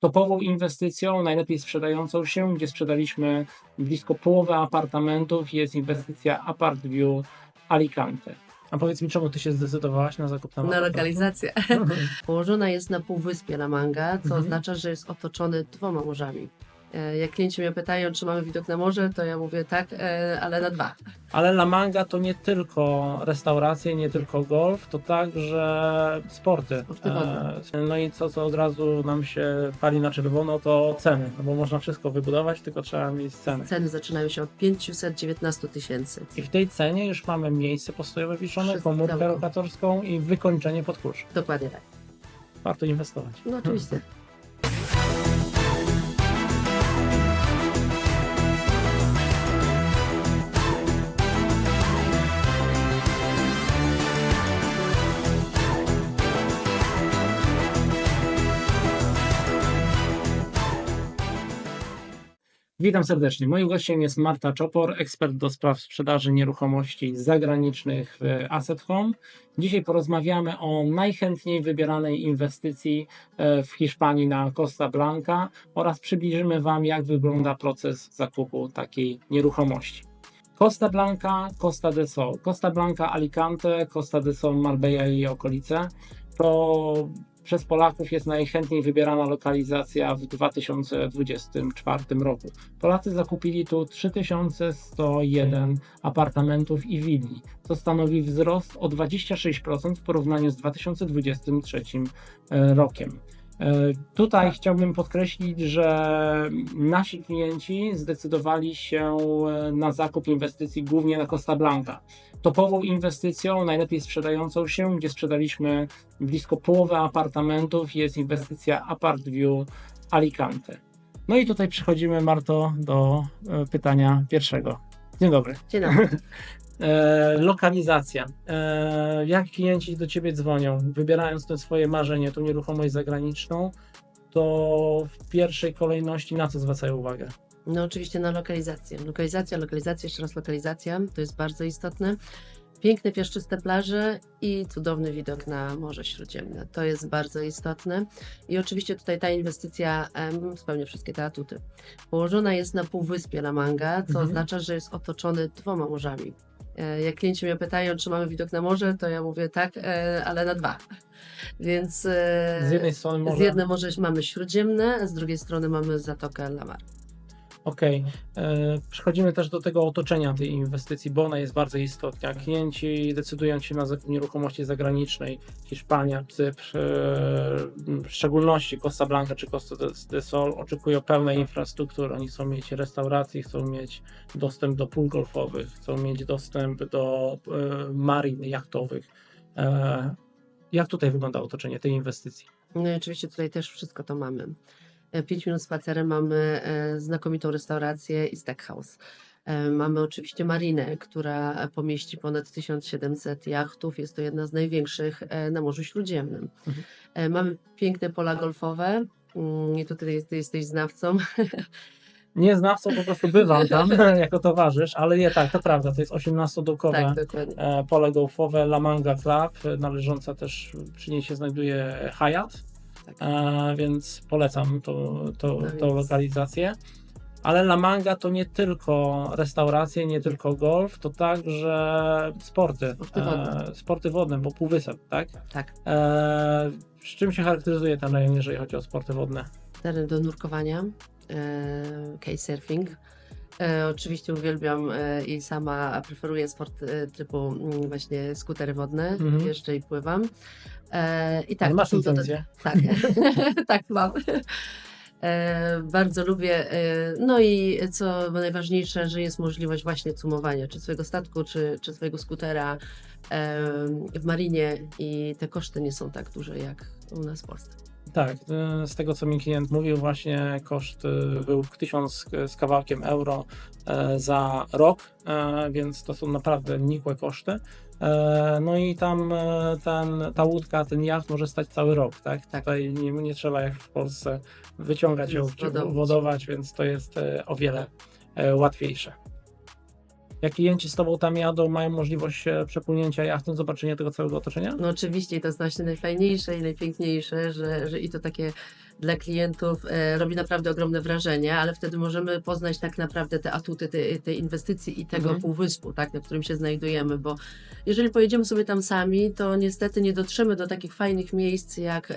topową inwestycją, najlepiej sprzedającą się, gdzie sprzedaliśmy blisko połowę apartamentów, jest inwestycja ApartView Alicante. A powiedz mi, czemu ty się zdecydowałaś na zakup tam Na lokalizację. Położona jest na półwyspie La Manga, co Mhm. oznacza, że jest otoczony dwoma morzami. E, Jak klienci mnie pytają, czy mamy widok na morze, to ja mówię tak, e, ale na dwa. Ale La Manga to nie tylko restauracje, nie tylko golf, to także sporty. Sporty. E, No i co, co od razu nam się pali na czerwono, to ceny, no bo można wszystko wybudować, tylko trzeba mieć ceny. Ceny zaczynają się od 519 tysięcy. I w tej cenie już mamy miejsce postojowe Wszystko. komórkę lokatorską i wykończenie pod kurz. Dokładnie tak. Warto inwestować. No oczywiście. Witam serdecznie. Moim gościem jest Marta Czopor, ekspert do spraw sprzedaży nieruchomości zagranicznych w Asset Home. Dzisiaj porozmawiamy o najchętniej wybieranej inwestycji e, w Hiszpanii na Costa Blanca oraz przybliżymy Wam, jak wygląda proces zakupu takiej nieruchomości. Costa Blanca, Costa de Sol. Costa Blanca, Alicante, Costa de Sol, Marbella i okolice to przez Polaków jest najchętniej wybierana lokalizacja w 2024 roku. Polacy zakupili tu 3101 apartamentów i willi, co stanowi wzrost o 26% w porównaniu z 2023 rokiem. E, Tutaj chciałbym podkreślić, że nasi klienci zdecydowali się e, na zakup inwestycji głównie na Costa Blanca. Topową inwestycją, najlepiej sprzedającą się, gdzie sprzedaliśmy blisko połowę apartamentów, jest inwestycja ApartView Alicante. No i tutaj przechodzimy, Marto, do e, pytania pierwszego. Dzień dobry. Dzień dobry. E, lokalizacja. E, jak klienci do Ciebie dzwonią, wybierając to swoje marzenie, tą nieruchomość zagraniczną, to w pierwszej kolejności na co zwracają uwagę? No oczywiście na lokalizację. Lokalizacja, lokalizacja, jeszcze raz lokalizacja. To jest bardzo istotne. Piękne, piaszczyste plaże i cudowny widok na Morze Śródziemne. To jest bardzo istotne. I oczywiście tutaj ta inwestycja em, spełnia wszystkie te atuty. Położona jest na półwyspie La Manga, co Mhm. oznacza, że jest otoczony dwoma morzami. E, Jak klienci mnie pytają, czy mamy widok na morze, to ja mówię tak, e, ale na dwa. Więc e, Z jednej strony może... z jednej morze mamy Śródziemne, a z drugiej strony mamy Zatokę Lamar. Okej. E, Przechodzimy też do tego otoczenia tej inwestycji, bo ona jest bardzo istotna. Klienci decydując się na zakup nieruchomości zagranicznej, Hiszpania, Cypr, e, w szczególności Costa Blanca czy Costa de- de Sol, oczekują pełnej infrastruktury. Oni chcą mieć restauracje, chcą mieć dostęp do pól golfowych, chcą mieć dostęp do e, marin jachtowych. Jak tutaj wygląda otoczenie tej inwestycji? No i oczywiście tutaj też wszystko to mamy. 5 minut spacerem mamy e, znakomitą restaurację i steakhouse. E, Mamy oczywiście marinę, która pomieści ponad 1700 jachtów. Jest to jedna z największych e, na Morzu Śródziemnym. Mhm. E, Mamy piękne pola golfowe. Mm, I tutaj jesteś znawcą. Nie znawcą, po prostu bywam tam jako towarzysz, ale nie tak, to prawda, to jest 18-dokowe tak, e, pole golfowe La Manga Club, e, należąca też, przy niej się znajduje Hyatt, Tak. e, więc polecam No tą więc- lokalizację. Ale La Manga to nie tylko restauracje, nie tylko golf, to także sporty. Sporty wodne. E, sporty wodne, bo półwysep, tak? Tak. E, z czym się charakteryzuje ten rejon, jeżeli chodzi o sporty wodne? Teren do nurkowania, e, kitesurfing. E, oczywiście uwielbiam e, i sama preferuję sport e, typu mm, właśnie skutery wodne. Mhm. Jeżdżę i pływam. E, I tak, masz to licencję. Tak, tak mam. E, bardzo lubię. E, no i co najważniejsze, że jest możliwość właśnie cumowania, czy swojego statku, czy, czy swojego skutera e, w marinie i te koszty nie są tak duże jak u nas w Polsce. Tak, e, z tego co mi klient mówił, właśnie koszt e, był 1000 z kawałkiem euro e, za rok, e, więc to są naprawdę nikłe koszty. E, No i tam ten, ta łódka, ten jacht może stać cały rok, tak? Tak. Tutaj nie, nie trzeba jak w Polsce wyciągać ją, Wodować. więc to jest o wiele łatwiejsze. Jak klienci z Tobą tam jadą, mają możliwość e, przepłynięcia jachtem, zobaczenia tego całego otoczenia? No oczywiście i to jest właśnie najfajniejsze i najpiękniejsze, że, że i to takie dla klientów e, robi naprawdę ogromne wrażenie, ale wtedy możemy poznać tak naprawdę te atuty tej, tej inwestycji i tego Mhm. półwyspu, tak, na którym się znajdujemy, bo jeżeli pojedziemy sobie tam sami, to niestety nie dotrzemy do takich fajnych miejsc, jak e,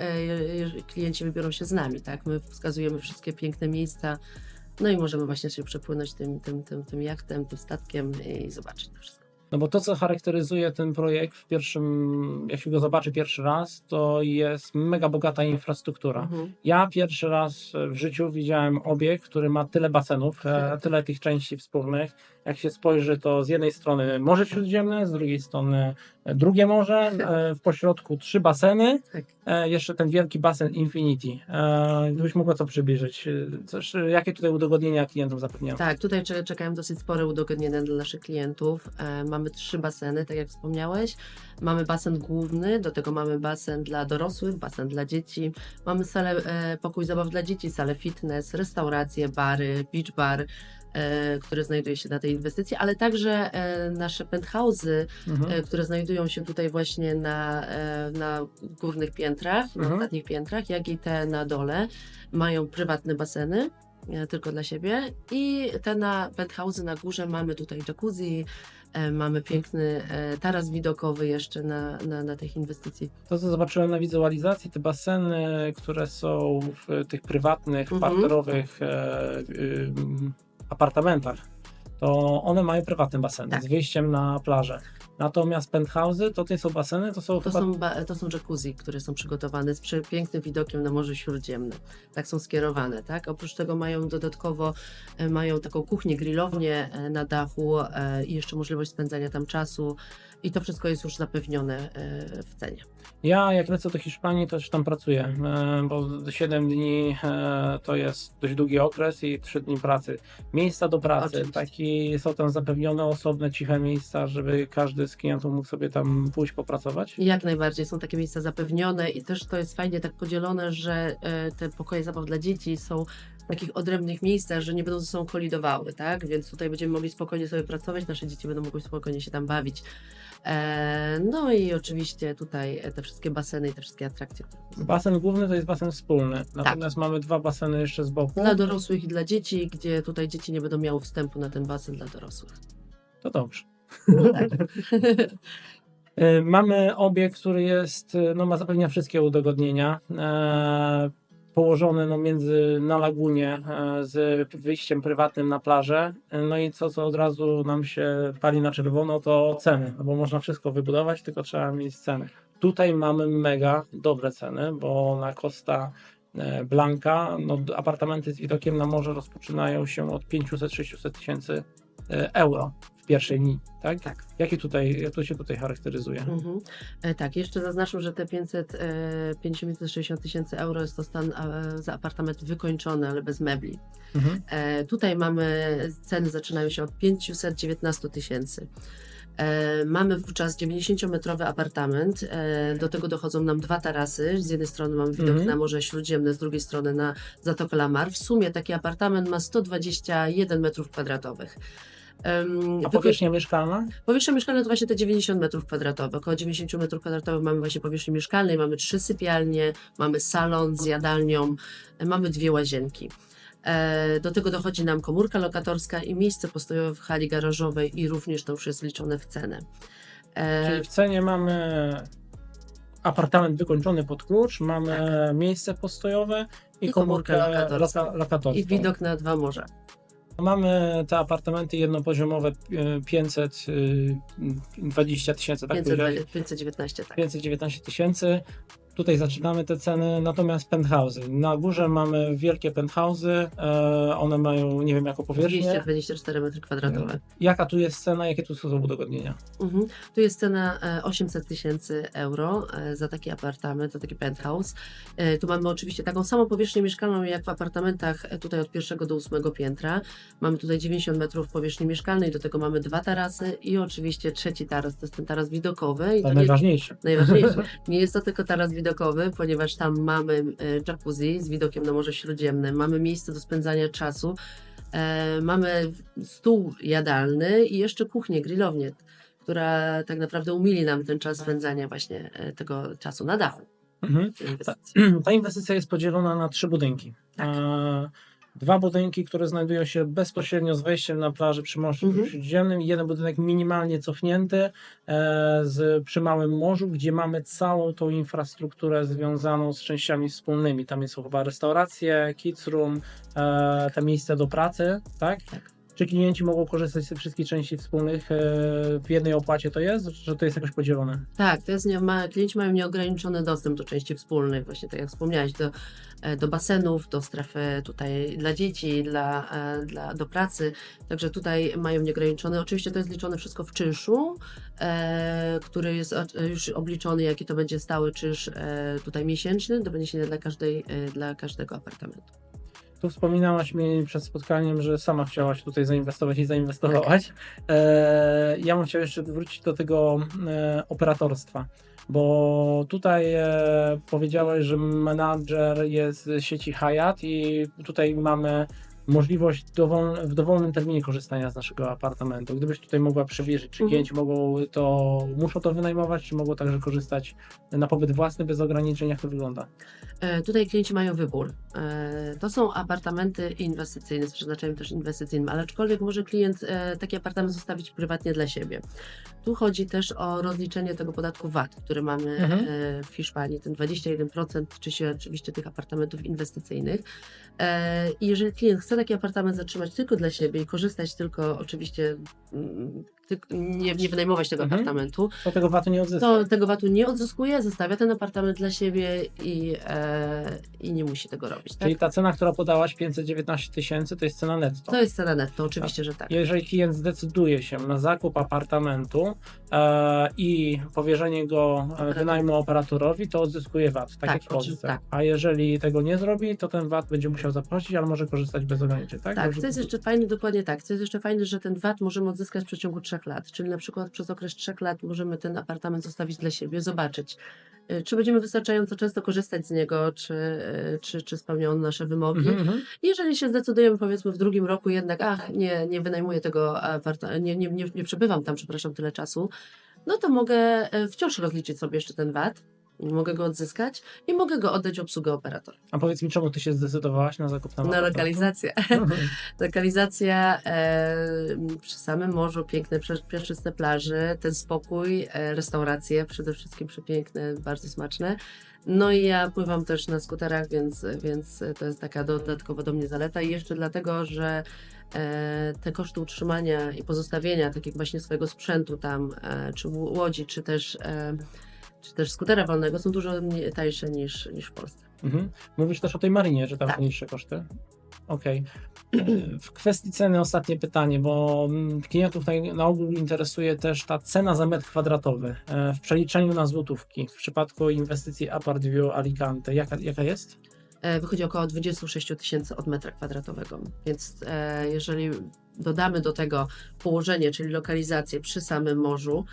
klienci wybiorą się z nami, tak, my wskazujemy wszystkie piękne miejsca, no i możemy właśnie się przepłynąć tym, tym, tym, tym jachtem, tym statkiem i zobaczyć to wszystko. No bo to, co charakteryzuje ten projekt w pierwszym, jak się go zobaczy pierwszy raz, to jest mega bogata infrastruktura. Mhm. Ja pierwszy raz w życiu widziałem obiekt, który ma tyle basenów, e, tyle tych części wspólnych. Jak się spojrzy, to z jednej strony Morze Śródziemne, z drugiej strony drugie morze, e, w pośrodku trzy baseny, Tak. e, jeszcze ten wielki basen Infinity. Gdybyś mogła to przybliżyć. Coś, jakie tutaj udogodnienia klientom zapewniają? Tak, tutaj cze- czekają dosyć spore udogodnienia dla naszych klientów. E, mamy trzy baseny, tak jak wspomniałeś. Mamy basen główny, do tego mamy basen dla dorosłych, basen dla dzieci. Mamy salę, e, pokój zabaw dla dzieci, salę fitness, restauracje, bary, beach bar, e, które znajduje się na tej inwestycji, ale także e, nasze penthouse'y, Mhm. e, które znajdują się tutaj właśnie na, e, na górnych piętrach, na Mhm. ostatnich piętrach, jak i te na dole. Mają prywatne baseny, tylko dla siebie i te na penthouse'y na górze mamy tutaj jacuzzi, e, mamy piękny e, taras widokowy jeszcze na, na, na tych inwestycji. To, co zobaczyłem na wizualizacji, te baseny, które są w tych prywatnych, Mhm. parterowych e, ym, apartamentach, to one mają prywatne baseny Tak. z wyjściem na plażę. Natomiast penthouse'y to nie są baseny, to są To chyba... są, to są jacuzzi, które są przygotowane z przepięknym widokiem na Morze Śródziemne. Tak są skierowane, tak? Oprócz tego mają dodatkowo, e, mają taką kuchnię, grillownię e, na dachu e, i jeszcze możliwość spędzania tam czasu i to wszystko jest już zapewnione w cenie. Ja jak lecę do Hiszpanii, to też tam pracuję, bo 7 dni to jest dość długi okres i 3 dni pracy. Miejsca do pracy, Oczywiście. taki, są tam zapewnione osobne, ciche miejsca, żeby każdy z klientów mógł sobie tam pójść popracować. Jak najbardziej są takie miejsca zapewnione i też to jest fajnie tak podzielone, że e, te pokoje zabaw dla dzieci są w takich odrębnych miejscach, że nie będą ze sobą kolidowały, tak? Więc tutaj będziemy mogli spokojnie sobie pracować, nasze dzieci będą mogły spokojnie się tam bawić. E, no i oczywiście tutaj te wszystkie baseny i te wszystkie atrakcje. Basen główny to jest basen wspólny, natomiast mamy dwa baseny jeszcze z boku. Dla dorosłych i dla dzieci, gdzie tutaj dzieci nie będą miały wstępu na ten basen dla dorosłych. To dobrze. No tak. E, Mamy obiekt, który jest, e, no ma zapewnia wszystkie udogodnienia. E, położony no, między na lagunie e, z wyjściem prywatnym na plażę. E, No i co, co od razu nam się pali na czerwono, to ceny, no bo można wszystko wybudować, tylko trzeba mieć ceny. Tutaj mamy mega dobre ceny, bo na Costa e, Blanca no, apartamenty z widokiem na morze rozpoczynają się od 500-600 tysięcy euro w pierwszej dni, tak? Tak. Jakie tutaj, jak to się tutaj charakteryzuje? Mhm. E, Tak, jeszcze zaznaczę, że te 500, e, 560 tysięcy euro jest to stan e, za apartament wykończony, ale bez mebli. Mhm. E, tutaj mamy, ceny zaczynają się od 519 tysięcy. E, mamy wówczas 90-metrowy apartament, e, do tego dochodzą nam dwa tarasy, z jednej strony mamy widok Mhm. na Morze Śródziemne, z drugiej strony na Zatokę Lamar. W sumie taki apartament ma 121 metrów kwadratowych. Em, A wyko- powierzchnia mieszkalna? Powierzchnia mieszkalna to właśnie te 90 metrów kwadratowych. Około 90 metrów kwadratowych mamy właśnie powierzchni mieszkalnej, mamy trzy sypialnie, mamy salon z jadalnią, e, mamy dwie łazienki. E, Do tego dochodzi nam komórka lokatorska i miejsce postojowe w hali garażowej i również to już jest liczone w cenę. E, Czyli w cenie mamy apartament wykończony pod klucz, mamy miejsce postojowe i, I komórkę komórkę lokatorską. loka, lokatorską. I widok na dwa morza. Mamy te apartamenty jednopoziomowe e, 520 tysięcy, tak 500, powiedziałeś? 519, tak. 519 tysięcy. Tutaj zaczynamy te ceny, natomiast penthouse'y. Na górze mamy wielkie penthouse'y, e, one mają, nie wiem, jaką powierzchnię. 224 metry kwadratowe. Jaka tu jest cena, jakie tu są udogodnienia? Mhm. Tu jest cena e, 800 tysięcy euro e, za taki apartament, za taki penthouse. E, Tu mamy oczywiście taką samą powierzchnię mieszkalną jak w apartamentach e, tutaj od pierwszego do ósmego piętra. Mamy tutaj 90 metrów powierzchni mieszkalnej, do tego mamy dwa tarasy i oczywiście trzeci taras, to jest ten taras widokowy. I To to nie, najważniejsze. najważniejsze. Nie jest to tylko taras widokowy, ponieważ tam mamy e, jacuzzi z widokiem na Morze Śródziemne, mamy miejsce do spędzania czasu, e, mamy stół jadalny i jeszcze kuchnię, grillownię, która tak naprawdę umili nam ten czas spędzania właśnie e, tego czasu na dachu. Mhm. inwestycji. Ta inwestycja jest podzielona na trzy budynki. Tak. E, Dwa budynki, które znajdują się bezpośrednio z wejściem na plaży przy Morzu Mhm. Śródziemnym i jeden budynek minimalnie cofnięty e, z, przy Małym Morzu, gdzie mamy całą tą infrastrukturę związaną z częściami wspólnymi. Tam są chyba restauracje, kids room, e, te miejsca do pracy, tak? Tak. Czy klienci mogą korzystać z tych wszystkich części wspólnych e, w jednej opłacie to jest, czy to jest jakoś podzielone? Tak, to jest nie, ma, klienci mają nieograniczony dostęp do części wspólnych, właśnie tak jak wspomniałeś, do, e, do basenów, do strefy tutaj dla dzieci, dla, e, dla, do pracy, także tutaj mają nieograniczone. Oczywiście to jest liczone wszystko w czynszu, e, który jest już obliczony, jaki to będzie stały czynsz e, tutaj miesięczny, do wyniesienia dla, każdej, e, dla każdego apartamentu. Tu wspominałaś mi przed spotkaniem, że sama chciałaś tutaj zainwestować i zainwestowałaś. E, ja bym chciał jeszcze wrócić do tego e, operatorstwa, bo tutaj e, powiedziałeś, że menadżer jest z sieci Hyatt i tutaj mamy możliwość dowol, w dowolnym terminie korzystania z naszego apartamentu. Gdybyś tutaj mogła przybliżyć, czy Mhm. klienci mogą to, muszą to wynajmować, czy mogą także korzystać na pobyt własny bez ograniczeń, jak to wygląda? E, Tutaj klienci mają wybór. E, To są apartamenty inwestycyjne z przeznaczeniem też inwestycyjnym, ale aczkolwiek może klient e, taki apartament zostawić prywatnie dla siebie. Tu chodzi też o rozliczenie tego podatku VAT, który mamy Mhm. e, w Hiszpanii, ten 21% czy się oczywiście tych apartamentów inwestycyjnych. E, I jeżeli klient chce taki apartament zatrzymać tylko dla siebie i korzystać tylko oczywiście, mm, nie, nie wynajmować tego Mhm. apartamentu, To tego VAT-u nie odzyska. to tego VAT-u nie odzyskuje, zostawia ten apartament dla siebie i, e, i nie musi tego robić. Tak? Czyli ta cena, która podałaś, 519 tysięcy, to jest cena netto. To jest cena netto, oczywiście, że tak. Jeżeli klient zdecyduje się na zakup apartamentu e, i powierzenie go e, wynajmu operatorowi, to odzyskuje VAT, tak, Tak, jak w Polsce. tak. A jeżeli tego nie zrobi, to ten VAT będzie musiał zapłacić, ale może korzystać bez tak? Tak, Dobrze co jest jeszcze fajne, dokładnie tak. Co jest jeszcze fajne, że ten VAT możemy odzyskać w przeciągu trzech lat. Czyli na przykład przez okres trzech lat możemy ten apartament zostawić dla siebie, zobaczyć, y, czy będziemy wystarczająco często korzystać z niego, czy, y, czy, czy spełnia on nasze wymogi. Mhm, mhm. Jeżeli się zdecydujemy, powiedzmy w drugim roku jednak, ach, nie, nie wynajmuję tego apartamentu, nie, nie, nie, nie przebywam tam, przepraszam, tyle czasu, no to mogę e, wciąż rozliczyć sobie jeszcze ten VAT, mogę go odzyskać i mogę go oddać w obsługę operatora. A powiedz mi, czemu ty się zdecydowałaś na zakup tam Na lokalizację. Lokalizacja e, przy samym morzu, piękne, piaszczyste plaże, ten spokój, e, restauracje, przede wszystkim przepiękne, bardzo smaczne. No i ja pływam też na skuterach, więc, więc to jest taka dodatkowa do mnie zaleta. I jeszcze dlatego, że e, te koszty utrzymania i pozostawienia, tak jak właśnie swojego sprzętu tam, e, czy łodzi, czy też, e, czy też skutera wolnego są dużo tańsze niż, niż w Polsce. Mhm. Mówisz też o tej marinie, że tam Tak. są niższe koszty. Okej. W kwestii ceny ostatnie pytanie, bo mm, klientów na, na ogół interesuje też ta cena za metr kwadratowy e, w przeliczeniu na złotówki. W przypadku inwestycji Apart View Alicante, jaka, jaka jest? E, wychodzi około 26 tysięcy od metra kwadratowego. Więc e, jeżeli dodamy do tego położenie, czyli lokalizację przy samym morzu,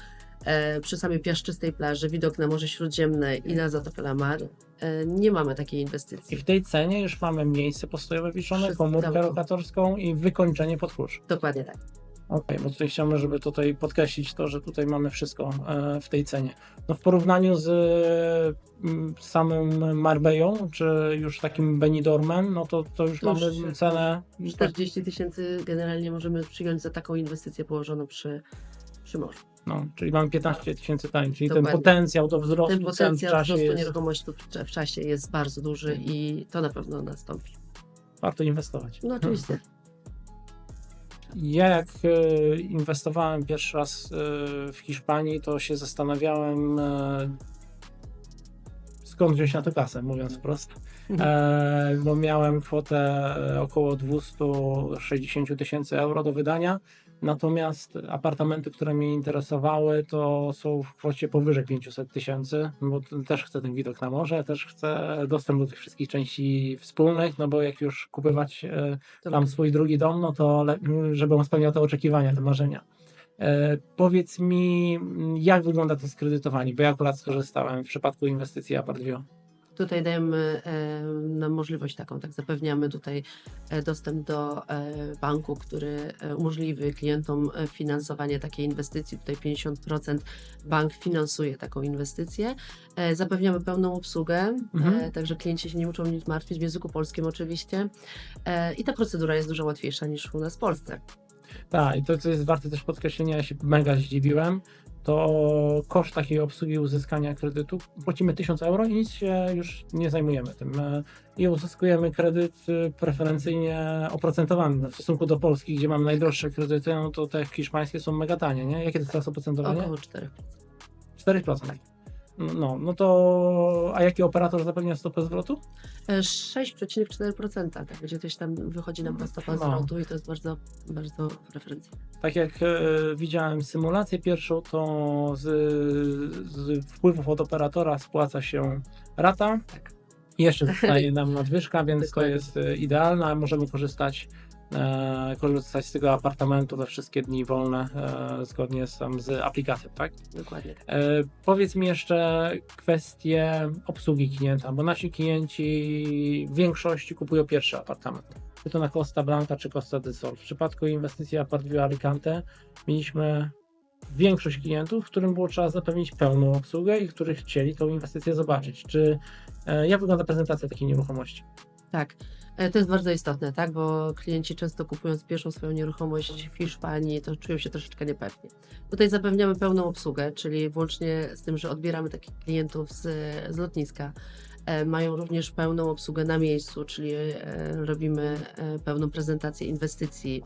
przy samej piaszczystej plaży, widok na Morze Śródziemne i na Zatokę Lamar, e, nie mamy takiej I inwestycji. w tej cenie już mamy miejsce postojowe wiszone, komórkę lokatorską i wykończenie pod klucz. Dokładnie tak. Okej, bo tutaj chciałbym, żeby tutaj podkreślić to, że tutaj mamy wszystko e, w tej cenie. No w porównaniu z mm, samym Marbellą, czy już takim Benidormem, no to, to już mamy cenę 40 tysięcy generalnie możemy przyjąć za taką inwestycję położoną przy, No, czyli mamy 15 tysięcy taniej, czyli ten Dokładnie. potencjał do wzrostu Ten w potencjał czasie wzrostu jest, nieruchomości w, w czasie jest bardzo duży i to na pewno nastąpi. warto inwestować. No oczywiście. Ja jak e, inwestowałem pierwszy raz e, w Hiszpanii, to się zastanawiałem e, skąd wziąć na to kasę, mówiąc wprost. E, bo miałem kwotę e, około 260 tysięcy euro do wydania. Natomiast apartamenty, które mnie interesowały, to są w kwocie powyżej 500 tysięcy, bo też chcę ten widok na morze, też chcę dostęp do tych wszystkich części wspólnych, no bo jak już kupować e, tam swój drugi dom, no to żeby on spełniał te oczekiwania, te marzenia. Powiedz mi, jak wygląda to skredytowanie, bo ja akurat skorzystałem w przypadku inwestycji Apart View. Tutaj dajemy e, nam możliwość taką, tak zapewniamy tutaj e, dostęp do e, banku, który umożliwi klientom finansowanie takiej inwestycji. Tutaj 50% bank finansuje taką inwestycję. Zapewniamy pełną obsługę, Mhm. także klienci się nie muszą nic martwić, w języku polskim oczywiście. I ta procedura jest dużo łatwiejsza niż u nas w Polsce. Tak, i to, co jest warte też podkreślenia, ja się mega zdziwiłem, to koszt takiej obsługi uzyskania kredytu, płacimy 1000 euro i nic się już nie zajmujemy tym. E, I uzyskujemy kredyt e, preferencyjnie oprocentowany w stosunku do Polski, gdzie mamy najdroższe kredyty, no to te hiszpańskie są mega tanie, nie? Jakie to jest teraz oprocentowanie? Około 4. 4%. No, no to, a jaki operator zapewnia stopę zwrotu? E, 6,4%, tak, gdzie gdzieś tam wychodzi nam ta stopa No. zwrotu i to jest bardzo, bardzo preferencyjne. Tak jak e, widziałem symulację pierwszą, to z, z wpływów od operatora spłaca się rata. Tak. I jeszcze zostaje nam nadwyżka, więc to Dokładnie. jest e, idealne. Możemy korzystać, e, korzystać z tego apartamentu we wszystkie dni wolne, e, zgodnie z, tam, z aplikacją, tak? Dokładnie tak. E, powiedz mi jeszcze kwestię obsługi klienta, bo nasi klienci w większości kupują pierwszy apartament. Czy to na Costa Blanca, czy Costa del Sol. W przypadku inwestycji Apartwio Alicante mieliśmy większość klientów, którym było trzeba zapewnić pełną obsługę i którzy chcieli tą inwestycję zobaczyć. Czy jak wygląda prezentacja takiej nieruchomości? Tak. E, To jest bardzo istotne, tak? Bo klienci często kupując pierwszą swoją nieruchomość w Hiszpanii, to czują się troszeczkę niepewnie. Tutaj zapewniamy pełną obsługę, czyli włącznie z tym, że odbieramy takich klientów z, z lotniska. E, Mają również pełną obsługę na miejscu, czyli e, robimy pełną prezentację inwestycji.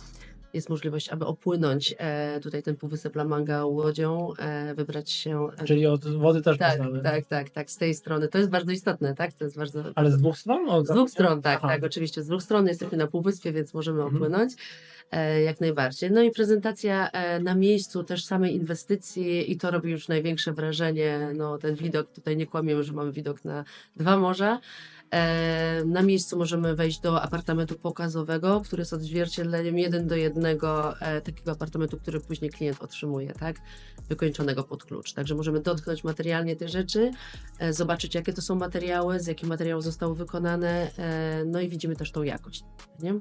Jest możliwość, aby opłynąć e, tutaj ten półwysep La Manga łodzią, e, wybrać się. e, Czyli od wody też tak, można tak, tak, tak, z tej strony. To jest bardzo istotne, tak? To jest bardzo. Ale z dwóch stron? Od Z dwóch stron, tak, Aha. tak, oczywiście. Z dwóch stron jesteśmy na półwyspie, więc możemy Mhm. opłynąć jak najbardziej. No i prezentacja na miejscu też samej inwestycji i to robi już największe wrażenie. No ten widok, tutaj nie kłamiemy, że mamy widok na dwa morza. E, na miejscu możemy wejść do apartamentu pokazowego, który jest odzwierciedleniem jeden do jednego e, takiego apartamentu, który później klient otrzymuje, tak? Wykończonego pod klucz. Także możemy dotknąć materialnie te rzeczy, e, zobaczyć, jakie to są materiały, z jakich materiałów zostały wykonane, no i widzimy też tą jakość. Nie?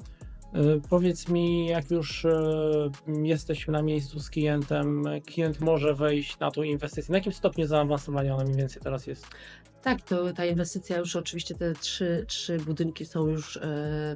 E, Powiedz mi, jak już e, jesteśmy na miejscu z klientem, klient może wejść na tą inwestycję. Na jakim stopniu zaawansowania ona mniej więcej teraz jest? Tak, to ta inwestycja już oczywiście te trzy, trzy budynki są już e,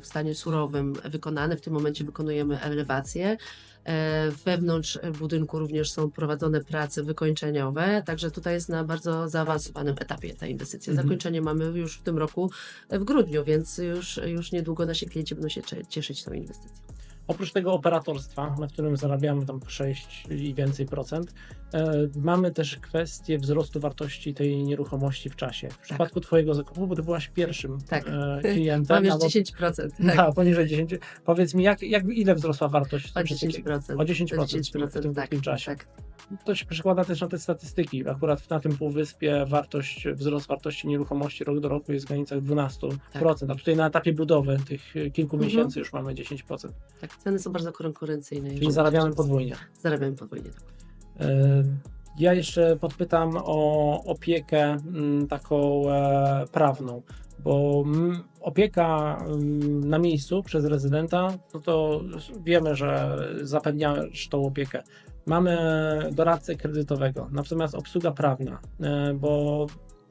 w stanie surowym wykonane. W tym momencie wykonujemy elewację. E, Wewnątrz budynku również są prowadzone prace wykończeniowe, także tutaj jest na bardzo zaawansowanym etapie ta inwestycja. Mhm. Zakończenie mamy już w tym roku e, w grudniu, więc już, już niedługo nasi klienci będą się cieszyć tą inwestycją. Oprócz tego operatorstwa, na którym zarabiamy tam 6 i więcej procent, e, mamy też kwestię wzrostu wartości tej nieruchomości w czasie. W przypadku Twojego zakupu, bo Ty byłaś pierwszym Tak. e, klientem. Mam już albo- 10%. Tak. Tak, poniżej 10. Powiedz mi, jak, jak, ile wzrosła wartość? O 10%. O 10%, O 10% w tym tak, krótkim czasie. tak. To się przekłada też na te statystyki. Akurat na tym półwyspie wartość, wzrost wartości nieruchomości rok do roku jest w granicach 12%, a tutaj na etapie budowy tych kilku Mhm. miesięcy już mamy 10%. tak. Ceny są bardzo konkurencyjne. Czyli zarabiamy podwójnie. Zarabiamy podwójnie. Tak. E, Ja jeszcze podpytam o opiekę mm, taką e, prawną, bo mm, opieka mm, na miejscu przez rezydenta, no to wiemy, że zapewniasz tą opiekę. Mamy doradcę kredytowego, natomiast obsługa prawna, e, bo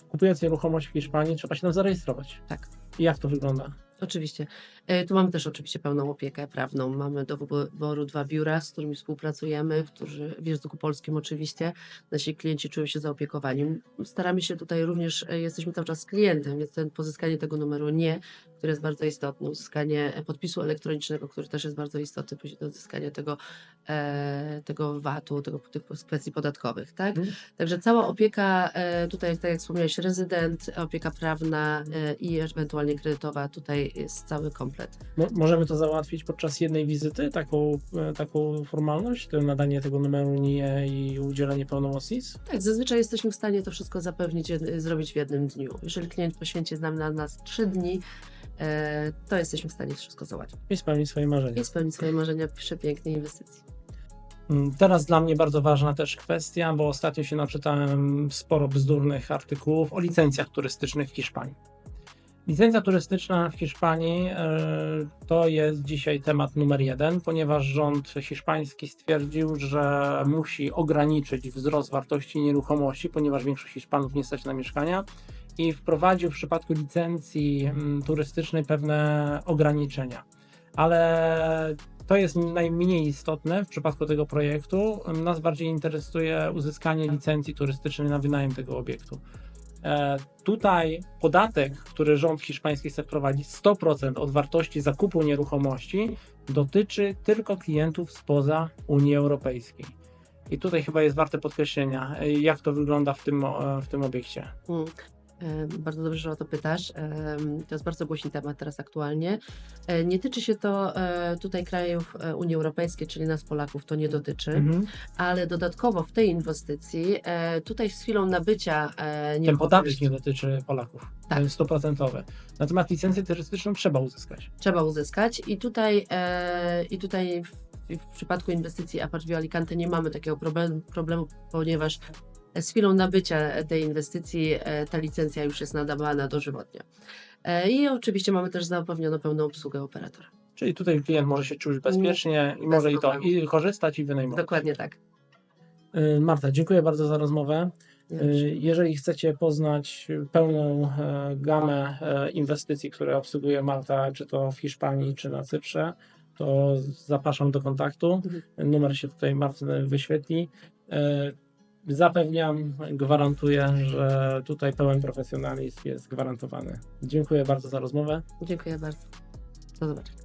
kupując nieruchomość w Hiszpanii trzeba się tam zarejestrować. Tak. I jak to wygląda? Oczywiście. E, Tu mamy też oczywiście pełną opiekę prawną. Mamy do wyboru dwa biura, z którymi współpracujemy, którzy w języku polskim oczywiście. Nasi klienci czują się zaopiekowani. Staramy się tutaj również, e, jesteśmy cały czas klientem, więc ten, pozyskanie tego numeru nie, który jest bardzo istotny, uzyskanie e, podpisu elektronicznego, który też jest bardzo istotny, później do uzyskania tego, tego VAT-u, tego, tych kwestii podatkowych, tak? Mhm. Także cała opieka, tutaj tak jak wspomniałeś, rezydent, opieka prawna i ewentualnie kredytowa, tutaj jest cały komplet. Mo- możemy to załatwić podczas jednej wizyty, taką, e, taką formalność, to nadanie tego numeru NIE i udzielenie pełnomocnic? Tak, zazwyczaj jesteśmy w stanie to wszystko zapewnić, zrobić w jednym dniu. Jeżeli klient poświęci nam na nas trzy dni, e, to jesteśmy w stanie wszystko załatwić i spełnić swoje marzenia. i spełnić swoje marzenia przy pięknej inwestycji. Mm, Teraz dla mnie bardzo ważna też kwestia, bo ostatnio się naczytałem sporo bzdurnych artykułów o licencjach turystycznych w Hiszpanii. Licencja turystyczna w Hiszpanii e, to jest dzisiaj temat numer jeden, ponieważ rząd hiszpański stwierdził, że musi ograniczyć wzrost wartości nieruchomości, ponieważ większość Hiszpanów nie stać na mieszkania i wprowadził w przypadku licencji turystycznej pewne ograniczenia. Ale to jest najmniej istotne w przypadku tego projektu. Nas bardziej interesuje uzyskanie licencji turystycznej na wynajem tego obiektu. E, Tutaj podatek, który rząd hiszpański chce wprowadzić, 100% od wartości zakupu nieruchomości, dotyczy tylko klientów spoza Unii Europejskiej. I tutaj chyba jest warte podkreślenia, jak to wygląda w tym, w tym obiekcie. Bardzo dobrze, że o to pytasz. To jest bardzo głośny temat teraz aktualnie. E, Nie tyczy się to e, tutaj krajów e, Unii Europejskiej, czyli nas Polaków to nie dotyczy, Mhm. ale dodatkowo w tej inwestycji tutaj z chwilą nabycia e, Ten podatek nieruchomości nie dotyczy Polaków. Tak. To jest 100%. Natomiast licencję turystyczną trzeba uzyskać. trzeba uzyskać i tutaj, i tutaj w, w przypadku inwestycji Apart View Alicante nie mamy takiego problemu, problemu, ponieważ z chwilą nabycia tej inwestycji e, ta licencja już jest nadawana dożywotnio. E, I oczywiście mamy też zapewnioną pełną obsługę operatora. Czyli tutaj klient może się czuć bezpiecznie i może i to problemu. i korzystać i wynajmować. Dokładnie tak. Y, Marta, dziękuję bardzo za rozmowę. Jeżeli chcecie poznać pełną e, gamę e, inwestycji, które obsługuje Malta, czy to w Hiszpanii, czy na Cyprze, to zapraszam do kontaktu. Mhm. Numer się tutaj Marty wyświetli. Zapewniam, gwarantuję, że tutaj pełen profesjonalizm jest gwarantowany. Dziękuję bardzo za rozmowę. Dziękuję bardzo. Do zobaczenia.